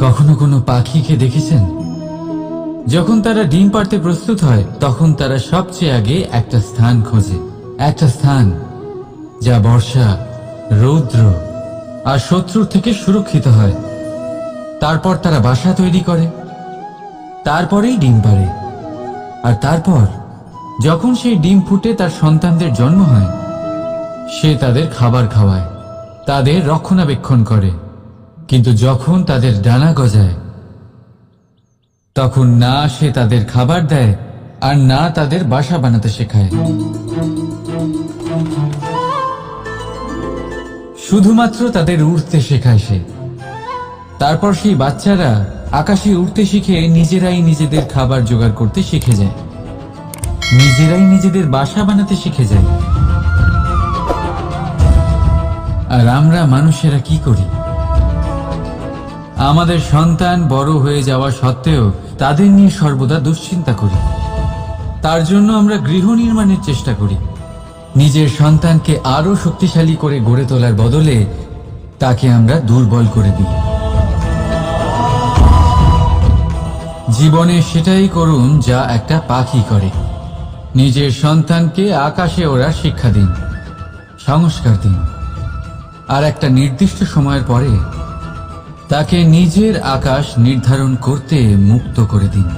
কখনো কোনো পাখিকে দেখেছেন? যখন তারা ডিম পাড়তে প্রস্তুত হয়, তখন তারা সবচেয়ে আগে একটা স্থান খোঁজে। একটা স্থান যা বর্ষা, রৌদ্র আর শত্রুর থেকে সুরক্ষিত হয়। তারপর তারা বাসা তৈরি করে। তারপরেই ডিম পাড়ে। আর তারপর যখন সেই ডিম ফুটে তার সন্তানদের জন্ম হয়, সে তাদের খাবার খাওয়ায়, তাদের রক্ষণাবেক্ষণ করে। কিন্তু যখন তাদের ডানা গজায়, তখন না সে তাদের খাবার দেয় আর না তাদের বাসা বানাতে শেখায়। শুধুমাত্র তাদের উড়তে শেখায় সে। তারপর সেই বাচ্চারা আকাশে উড়তে শিখে নিজেরাই নিজেদের খাবার জোগাড় করতে শিখে যায়। নিজেরাই নিজেদের বাসা বানাতে শিখে যায়। আর আমরা মানুষেরা কি করি? আমাদের সন্তান বড় হয়ে যাওয়া সত্ত্বেও তাদের নিয়ে সর্বদা দুশ্চিন্তা করি। তার জন্য আমরা গৃহ নির্মাণের চেষ্টা করি। নিজের সন্তানকে আরও শক্তিশালী করে গড়ে তোলার বদলে তাকে আমরা দুর্বল করে দিই। জীবনে সেটাই করুন যা একটা পাখি করে। নিজের সন্তানকে আকাশে ওরা শিক্ষা দিন, সংস্কার দিন। আর একটা নির্দিষ্ট সময়ের পরে তাকে নিজের আকাশ নির্ধারণ করতে মুক্ত করে দিন।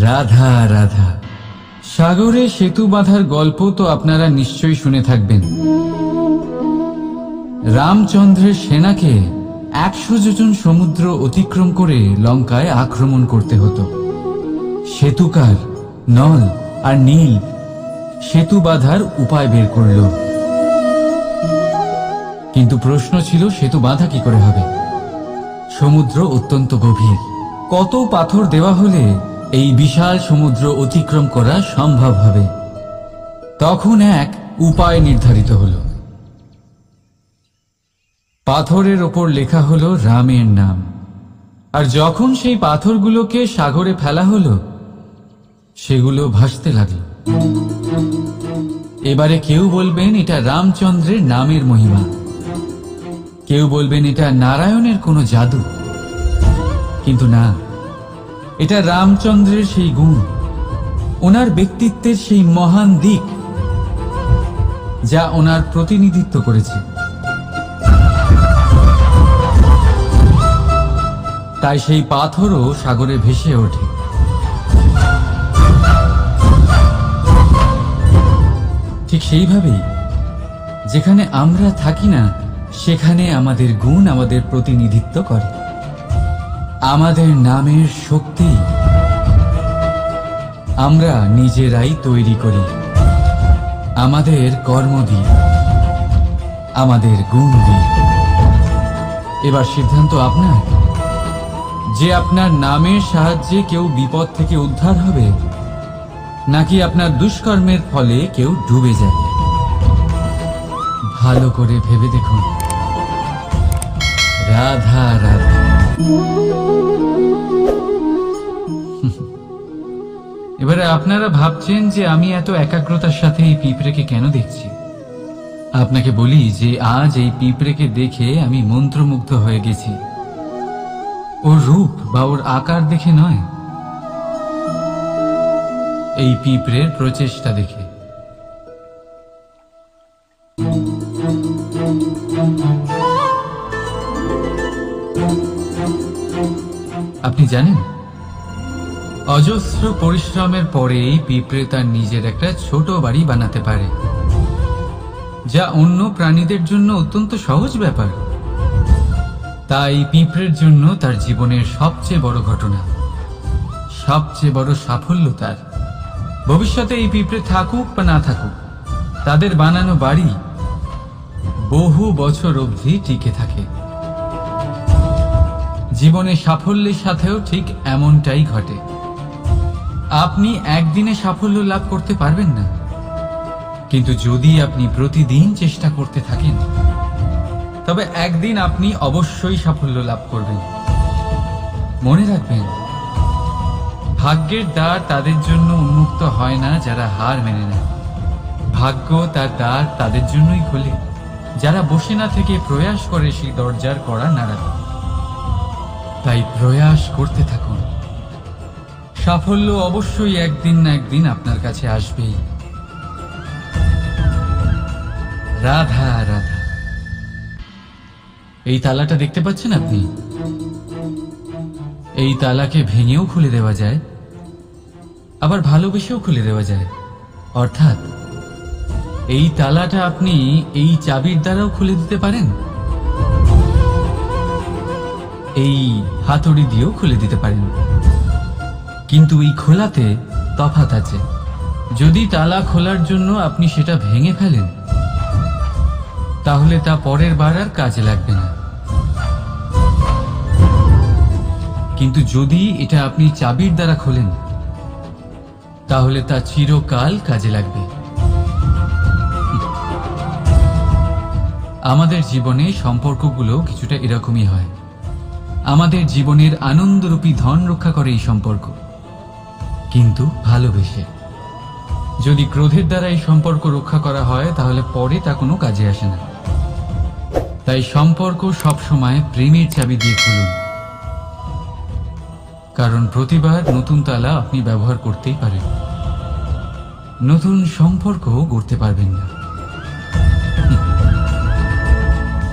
রাধা রাধা। সাগরে সেতু বাঁধার গল্প তো আপনারা নিশ্চয়ই শুনে থাকবেন। রামচন্দ্রের সেনাকে একশো যোজন সমুদ্র অতিক্রম করে লঙ্কায় আক্রমণ করতে হতো। সেতুকার নল আর নীল সেতু বাঁধার উপায় বের করল। কিন্তু প্রশ্ন ছিল সেতু বাঁধা কি করে হবে? সমুদ্র অত্যন্ত গভীর। কত পাথর দেওয়া হলে এই বিশাল সমুদ্র অতিক্রম করা সম্ভব হবে? তখন এক উপায় নির্ধারিত হল। পাথরের ওপর লেখা হলো রামের নাম। আর যখন সেই পাথরগুলোকে সাগরে ফেলা হলো, সেগুলো ভাসতে লাগল। এবারে কেউ বলবেন, এটা রামচন্দ্রের নামের মহিমা। কেউ বলবেন এটা নারায়ণের কোনো জাদু। কিন্তু না, এটা রামচন্দ্রের সেই গুণ, ওনার ব্যক্তিত্বের সেই মহান দিক, যা ওনার প্রতিনিধিত্ব করেছে। তাই সেই পাথরও সাগরে ভেসে ওঠে। ঠিক সেইভাবেই, যেখানে আমরা থাকি না সেখানে আমাদের গুণ আমাদের প্রতিনিধিত্ব করে। আমাদের নামের শক্তি আমরা নিজেরাই তৈরি করি। আমাদের কর্ম দিয়ে, আমাদের গুণ দিয়ে। এবার সিদ্ধান্ত আপনার। যে আপনার নামের সাহায্যে কেউ বিপদ থেকে উদ্ধার হবে, নাকি আপনার দুষ্কর্মের ফলে কেউ ডুবে যাবে। ভালো করে ভেবে দেখুন। রাধা রাধা। এবারে আপনারা ভাবছেন যে আমি এত একাগ্রতার সাথে এই পিঁপড়েকে কেন দেখছি? আপনাকে বলি যে আজ এই পিঁপড়েকে দেখে আমি মন্ত্রমুগ্ধ হয়ে গেছি। ওর রূপ বা ওর আকার দেখে নয়। এই পিঁপড়ের প্রচেষ্টা দেখে। জানেন? অজস্র পরিশ্রমের পরেই পিঁপড়ে তার নিজের একটা ছোট বাড়ি বানাতে পারে, যা অন্য প্রাণীদের জন্য অত্যন্ত সহজ ব্যাপার। তাই পিঁপড়ের জন্য তার জীবনের সবচেয়ে বড় ঘটনা, সবচেয়ে বড় সাফল্য তার। ভবিষ্যতে এই পিঁপড়ে থাকুক বা না থাকুক, তাদের বানানো বাড়ি বহু বছর অবধি টিকে থাকে। জীবনে সাফল্যের সাথেও ঠিক এমনটাই ঘটে। আপনি একদিনে সাফল্য লাভ করতে পারবেন না। কিন্তু যদি আপনি প্রতিদিন চেষ্টা করতে থাকেন, তবে একদিন আপনি অবশ্যই সাফল্য লাভ করবেন। মনে রাখবেন, ভাগ্যের দ্বার তাদের জন্য উন্মুক্ত হয় না যারা হার মেনে নেয়। ভাগ্য তার দ্বার তাদের জন্যই খোলে। যারা বসে না থেকে প্রয়াস করে সেই দরজার কড়া নাড়াতে। তাই প্রয়াস করতে থাকুন। সাফল্য অবশ্যই একদিন না একদিন আপনার কাছে আসবেই। রাধা রাধা। এই তালাটা দেখতে পাচ্ছেন আপনি? এই তালাকে ভেঙেও খুলে দেওয়া যায়, আবার ভালোবেসেও খুলে দেওয়া যায়। অর্থাৎ, এই তালাটা আপনি এই চাবির দ্বারাও খুলে দিতে পারেন? এই হাতুড়ি দিয়েও খুলে দিতে পারেন। কিন্তু এই খোলাতে তফাত আছে। যদি তালা খোলার জন্য আপনি সেটা ভেঙে ফেলেন, তাহলে তা পরের বার আর কাজে লাগবে না। কিন্তু যদি এটা আপনি চাবির দ্বারা খোলেন, তাহলে তা চিরকাল কাজে লাগবে। আমাদের জীবনে সম্পর্কগুলো কিছুটা এরকমই হয়। আমাদের জীবনের আনন্দরূপী ধন রক্ষা করে এই সম্পর্ক। কিন্তু ভালোবেসে। যদি ক্রোধের দ্বারা এই সম্পর্ক রক্ষা করা হয়, তাহলে পরে তা কোনো কাজে আসে না। তাই সম্পর্ক সবসময় প্রেমের চাবি দিয়ে খুলুন। কারণ প্রতিবার নতুন তালা আপনি ব্যবহার করতেই পারেন। নতুন সম্পর্ক গড়তে পারবেন না।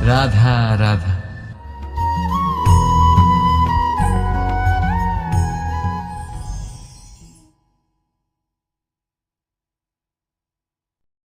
রাধা রাধা।